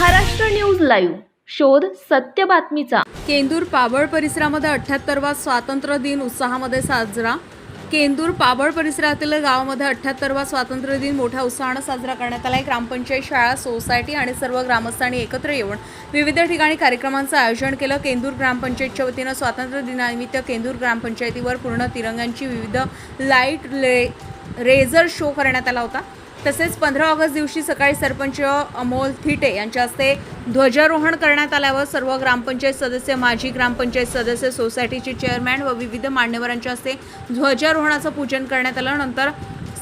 Maharashtra news live. शोध सत्य बातमीचा. केंदूर पाबळ परिसरामध्ये अठ्याहत्तरवा स्वातंत्र्य दिन उत्साहामध्ये साजरा. केंदूर पाबळ परिसरातील गावामध्ये अठ्ठ्याहत्तरवा स्वातंत्र्य दिन मोठ्या उत्साहानं साजरा करण्यात आला आहे ग्रामपंचायत शाळा सोसायटी आणि सर्व ग्रामस्थांनी एकत्र येऊन विविध ठिकाणी कार्यक्रमांचं आयोजन केलं. केंदूर ग्रामपंचायतच्या वतीनं स्वातंत्र्य दिनानिमित्त केंदूर ग्रामपंचायतीवर पूर्ण तिरंग्यांची विविध लाइट रे रेझर शो करण्यात आला होता. तसेच पंधरा ऑगस्ट दिवशी सकाळी सरपंच अमोल थिटे यांच्या हस्ते ध्वजारोहण करण्यात आल्यावर सर्व ग्रामपंचायत सदस्य माजी ग्रामपंचायत सदस्य सोसायटीचे चेअरमॅन व विविध मान्यवरांच्या हस्ते ध्वजारोहणाचं पूजन करण्यात आलं नंतर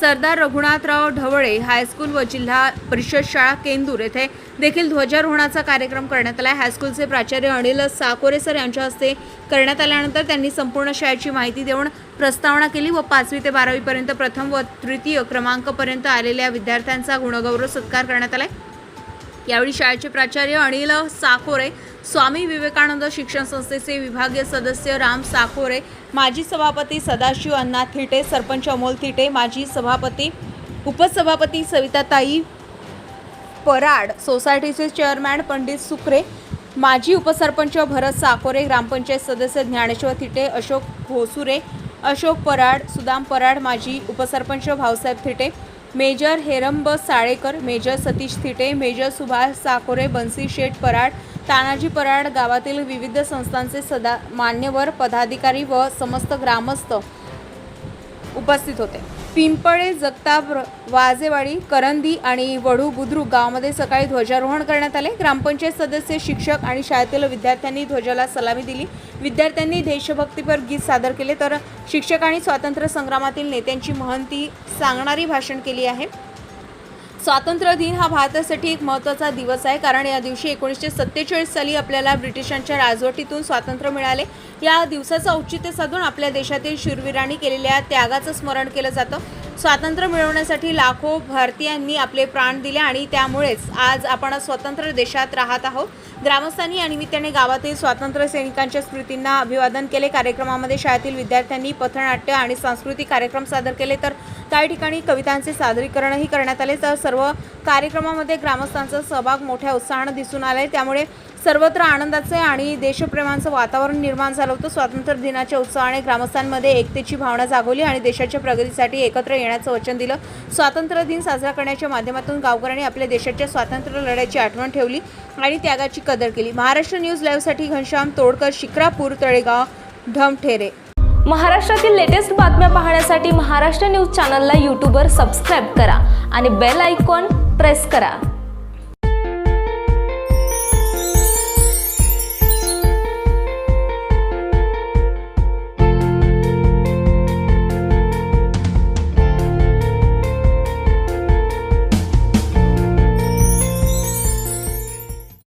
सरदार रघुनाथराव ढवळे हायस्कूल व जिल्हा परिषद शाळा केंदूर येथे देखील ध्वजारोहणाचा कार्यक्रम करण्यात आला हायस्कूलचे प्राचार्य अनिल साकोरे सर यांच्या हस्ते करण्यात आल्यानंतर त्यांनी संपूर्ण शाळेची माहिती देऊन प्रस्तावना केली व पाचवी ते बारावीपर्यंत प्रथम व तृतीय क्रमांकपर्यंत आलेल्या विद्यार्थ्यांचा गुणगौरव सत्कार करण्यात आलाय यावेळी शाळेचे प्राचार्य अनिल साकोरे स्वामी विवेकानंद शिक्षण संस्थेचे विभागीय सदस्य राम साकोरे माजी सभापती सदाशिव अण्णा थिटे सरपंच अमोल थिटे माजी सभापती उपसभापती सविताताई पराड सोसायटीचे चेअरमॅन पंडित सुक्रे माजी उपसरपंच भरत साकोरे ग्रामपंचायत सदस्य ज्ञानेश्वर थिटे अशोक घोसुरे अशोक पराड सुदाम पराड माजी उपसरपंच Bhausaheb Thite major Heramb Salekar major Satish Thite major Subhash Sakore Bansi Sheth Parad Tanaji Parad गावातील विविध संस्थांचे सदा मान्यवर पदाधिकारी व समस्त ग्रामस्थ उपस्थित होते. पिंपळे जगताप वाजेवाडी करंदी आणि वडू बुद्रुक गावामध्ये सकाळी ध्वजारोहण करण्यात आले. ग्रामपंचायत सदस्य शिक्षक आणि शाळेतील विद्यार्थ्यांनी ध्वजाला सलामी दिली. विद्यार्थ्यांनी देशभक्तीपर गीत सादर केले. तर शिक्षकांनी स्वातंत्र्य संग्रामातील नेत्यांची महंती सांगणारी भाषण केली आहे. स्वातंत्र्य दिन हा भारतासाठी एक महत्त्वाचा दिवस आहे कारण या दिवशी एकोणीसशे सत्तेचाळीस साली आपल्याला ब्रिटिशांच्या राजवटीतून स्वातंत्र्य मिळाले. या दिवसाचं औचित्य साधून आपल्या देशातील शूरवीरांनी केलेल्या त्यागाचं स्मरण केलं जातं. स्वातंत्र्य मिळवण्यासाठी लाखो भारतीयांनी आपले प्राण दिले आणि त्यामुळेच आज आपण स्वतंत्र देशात राहत आहोत. ग्रामस्थांनी या निमित्ताने गावातील स्वातंत्र्य सैनिकांच्या स्मृतींना अभिवादन केले. कार्यक्रमामध्ये शाळेतील विद्यार्थ्यांनी पथनाट्य आणि सांस्कृतिक कार्यक्रम सादर केले. तर काही ठिकाणी कवितांचे सादरीकरणही करण्यात आले. तर सर्व कार्यक्रमामध्ये ग्रामस्थांचा सहभाग मोठ्या उत्साहानं दिसून आला त्यामुळे सर्वत्र आनंदाचे आणि देशप्रेमाचं वातावरण निर्माण झालं होतं. स्वातंत्र्य दिनाच्या उत्साहाने ग्रामस्थांमध्ये एकतेची भावना जागवली आणि देशाच्या प्रगतीसाठी एकत्र येण्याचं वचन दिलं. स्वातंत्र्य दिन साजरा करण्याच्या माध्यमातून गावकऱ्यांनी आपल्या देशाच्या स्वातंत्र्य लढ्याची आठवण ठेवली आणि त्यागाची कदर केली. महाराष्ट्र न्यूज लाईव्हसाठी घनश्याम तोडकर शिक्रापूर तळेगाव ढमठेरे महाराष्ट्रातील लेटेस्ट बातम्या पाहण्यासाठी महाराष्ट्र न्यूज चॅनलला यूट्यूबवर सबस्क्राईब करा आणि बेल आयकॉन प्रेस करा.